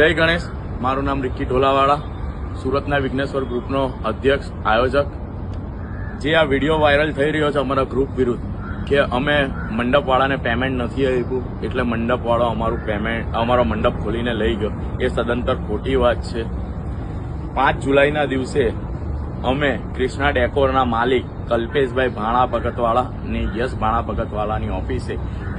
જય ગણેશ. મારું નામ રિક્કી ઢોલાવાળા, સુરતના વિઘ્નેશ્વર ગ્રુપનો અધ્યક્ષ, આયોજક. જે આ વીડિયો વાયરલ થઈ રહ્યો છે અમારા ગ્રુપ વિરુદ્ધ, કે અમે મંડપવાળાને પેમેન્ટ નથી આપ્યું, એટલે મંડપવાળો અમારું પેમેન્ટ અમારો મંડપ ખોલીને લઈ ગયો. એ સદંતર ખોટી વાત છે. પાંચ જુલાઈના દિવસે અમે કૃષ્ણા ડેકોરના માલિક કલ્પેશભાઈ ભાણા ભગતવાળા ને યશ ભાણા ભગતવાળાની ઓફિસે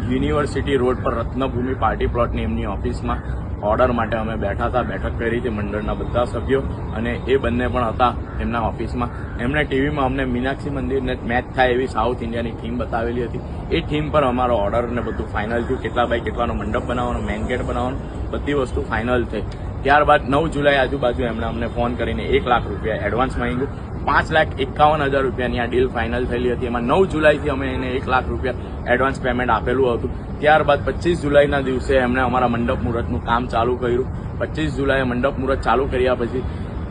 યુનિવર્સિટી રોડ પર રત્નભૂમિ પાર્ટી પ્લોટની એમની ઓફિસમાં ઓર્ડર માટે અમે બેઠા હતા, બેઠક કરી હતી મંડળના બધા સભ્યો અને એ બંને પણ હતા એમના ઓફિસમાં. એમણે ટીવીમાં અમને મીનાક્ષી મંદિરને મેચ થાય એવી સાઉથ ઇન્ડિયાની થીમ બતાવેલી હતી. એ થીમ પર અમારો ઓર્ડર ને બધું ફાઇનલ થયું. કેટલા બાય કેટલાનો મંડપ બનાવવાનો મેન ગેટ બનાવવાનો, બધી વસ્તુ ફાઇનલ થઈ. ત્યારબાદ નવ જુલાઈ આજુબાજુ એમણે અમને ફોન કરીને એક લાખ રૂપિયા એડવાન્સ માંગ્યું. પાંચ લાખ એકાવન હજાર રૂપિયાની આ ડીલ ફાઇનલ થયેલી હતી. એમાં નવ જુલાઈથી અમે એને એક લાખ રૂપિયા એડવાન્સ પેમેન્ટ આપેલું હતું. ત્યારબાદ પચીસ જુલાઈના દિવસે એમણે અમારા મંડપ મુહૂર્તનું કામ ચાલુ કર્યું. પચીસ જુલાઈએ મંડપ મુહૂર્ત ચાલુ કર્યા પછી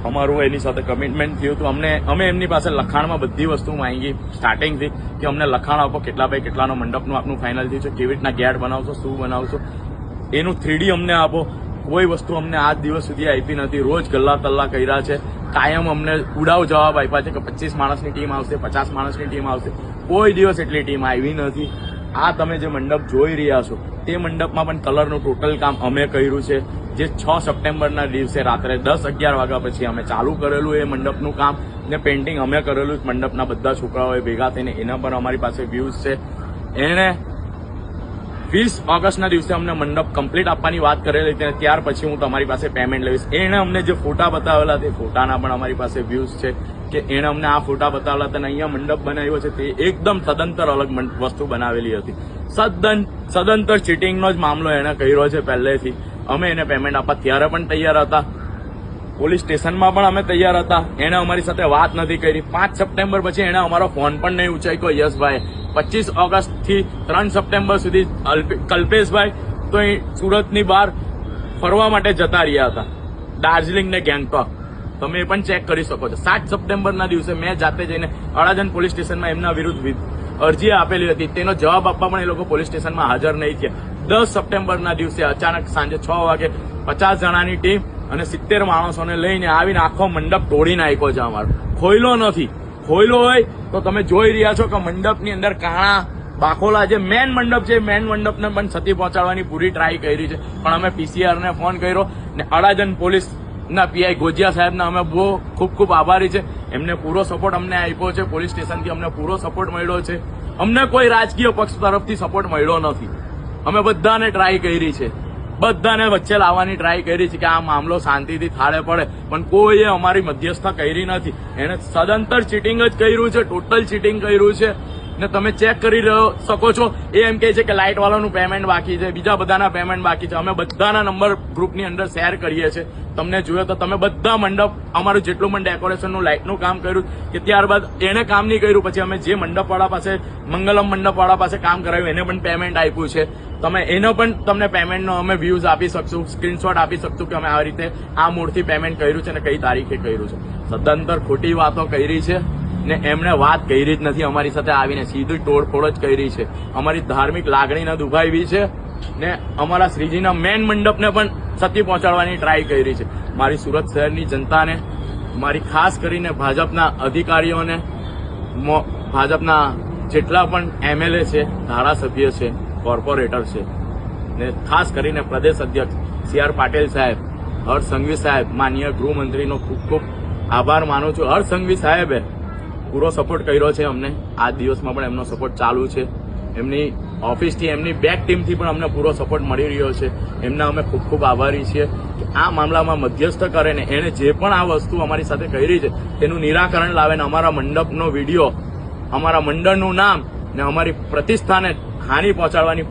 અમારું એની સાથે કમિટમેન્ટ થયું હતું. અમને, અમે એમની પાસે લખાણમાં બધી વસ્તુ માંગી સ્ટાર્ટિંગથી કે અમને લખાણ આપો કેટલા ભાઈ કેટલાનો મંડપનું આપનું ફાઇનલ થયું છે, કેવી રીતના ગેટ બનાવશો, શું બનાવશો. એનું થ્રીડી અમને આપો. કોઈ વસ્તુ અમને આજ દિવસ સુધી આપી નથી. રોજ ગલ્લા તલ્લા કર્યા છે. કાયમ અમને ઉડાવ જવાબ આપ્યા છે કે પચીસ માણસની ટીમ આવશે, પચાસ માણસની ટીમ આવશે. કોઈ દિવસ એટલી ટીમ આવી નથી. આ તમે જે મંડપ જોઈ રહ્યા છો, તે મંડપમાં પણ કલરનું ટોટલ કામ અમે કર્યું છે. જે છ સપ્ટેમ્બરના દિવસે રાત્રે દસ અગિયાર વાગ્યા પછી અમે ચાલુ કરેલું એ મંડપનું કામ ને પેઇન્ટિંગ અમે કરેલું મંડપના બધા છોકરાઓએ ભેગા થઈને એના પર અમારી પાસે વ્યૂઝ છે. એણે વીસ ઓગસ્ટના દિવસે અમને મંડપ કમ્પ્લીટ આપવાની વાત કરેલી હતી ત્યાર પછી હું તમારી પાસે પેમેન્ટ લઈશ. એણે અમને જે ફોટા બતાવેલા તે ફોટાના પણ અમારી પાસે વ્યૂઝ છે કે એણે અમને આ ફોટા બતાવેલા હતા અને અહીંયા મંડપ બનાવ્યો છે, તે એકદમ સદંતર અલગ વસ્તુ બનાવેલી હતી. સદન, સદંતર ચીટિંગનો જ મામલો એણે કર્યો છે પહેલેથી. અમે એને પેમેન્ટ આપવા ત્યારે પણ તૈયાર હતા. પોલીસ સ્ટેશનમાં પણ અમે તૈયાર હતા. એણે અમારી સાથે વાત નથી કરી. પાંચ સપ્ટેમ્બર પછી એણે અમારો ફોન પણ નહીં ઉંચાક્યો. યશભાઈ પચીસ ઓગસ્ટથી ત્રણ સપ્ટેમ્બર સુધી કલ્પેશભાઈ તો અહીં સુરતની બહાર ફરવા માટે જતા રહ્યા હતા. દાર્જિલિંગ ને ગેંગટોક. તમે એ પણ ચેક કરી શકો છો. સાત સપ્ટેમ્બરના દિવસે મેં જાતે જઈને અડાજન પોલીસ સ્ટેશનમાં એમના વિરુદ્ધ અરજી આપેલી હતી. તેનો જવાબ આપવા પણ એ લોકો પોલીસ સ્ટેશનમાં હાજર નહીં થયા. દસ સપ્ટેમ્બરના દિવસે અચાનક સાંજે છ વાગે પચાસ જણાની ટીમ અને સિત્તેર માણસોને લઈને આવીને આખો મંડપ તોડી નાખ્યો છે અમારો. ખોયલો નથી. ખોયલો હોય, તો તમે જોઈ રહ્યા છો કે મંડપની અંદર કાણા બાકોલા જે મેન મંડપ છે મેન મંડપને પણ ક્ષતિ પહોંચાડવાની પૂરી ટ્રાય કરી છે. પણ અમે પીસીઆરને ફોન કર્યો ને અડાજન પોલીસના પીઆઈ ગોજિયા સાહેબના અમે બહુ ખૂબ ખૂબ આભારી છે. એમને પૂરો સપોર્ટ અમને આપ્યો છે. પોલીસ સ્ટેશનથી અમને પૂરો સપોર્ટ મળ્યો છે. અમને કોઈ રાજકીય પક્ષ તરફથી સપોર્ટ મળ્યો નથી. અમે બધાને ટ્રાય કરી છે. બધાને વચ્ચે લાવવાની ટ્રાય કરી છે કે આ મામલો શાંતિથી થાળે પડે. પણ કોઈએ અમારી મધ્યસ્થતા કરી નથી. એને સદંતર ચીટિંગ જ કર્યું છે ટોટલ ચીટિંગ કર્યું છે. ને તમે ચેક કરી રહ્યો શકો છો. એ એમ કહે છે કે લાઇટ વાળાનું પેમેન્ટ બાકી છે, બીજા બધાના પેમેન્ટ બાકી છે. અમે બધાના નંબર ગ્રુપની અંદર શેર કરીએ છીએ. તમને જોયો તો તમે બધા મંડપ, અમારું જેટલું પણ ડેકોરેશનનું લાઇટનું કામ કર્યું કે ત્યારબાદ એને કામ નહીં કર્યું, પછી અમે જે મંડપવાળા પાસે, મંગલમ મંડપવાળા પાસે કામ કરાવ્યું, એને પણ પેમેન્ટ આપ્યું છે. તમે એનો પણ તમને પેમેન્ટનો અમે વ્યૂઝ આપી શકશું સ્ક્રીનશોટ આપી શકશું કે અમે આ રીતે આ મૂળથી પેમેન્ટ કર્યું છે અને કઈ તારીખે કર્યું છે. સદંતર ખોટી વાતો કરી છે. ને એમણે વાત કરી જ નથી અમારી સાથે આવીને. સીધી તોડફોડ જ કરી છે. અમારી ધાર્મિક લાગણીને દુભાવી છે ને અમારા શ્રીજીના મેન મંડપને પણ સતી પહોંચાડવાની ટ્રાય કરી છે. મારી સુરત શહેરની જનતાને, મારી ખાસ કરીને ભાજપના અધિકારીઓને ભાજપના જેટલા પણ એમએલએ છે, ધારાસભ્ય છે, કોર્પોરેટર છે, ને ખાસ કરીને પ્રદેશ અધ્યક્ષ સી આર પાટીલ સાહેબ હર્ષ સંઘવી સાહેબ માનનીય ગૃહમંત્રીનો ખૂબ ખૂબ આભાર માનું છું. હર્ષ સંઘવી સાહેબે પૂરો સપોર્ટ કર્યો છે અમને. આ દિવસમાં પણ એમનો સપોર્ટ ચાલુ છે. એમની ઓફિસથી એમની બેક ટીમથી પણ અમને પૂરો સપોર્ટ મળી રહ્યો છે. એમના અમે ખૂબ ખૂબ આભારી છીએ કે આ મામલામાં મધ્યસ્થ કરે ને એણે જે પણ આ વસ્તુ અમારી સાથે કરી છે તેનું નિરાકરણ લાવે ને અમારા મંડપનો વીડિયો, અમારા મંડળનું નામ ને અમારી પ્રતિષ્ઠાને હાનિ પહોંચાડવાની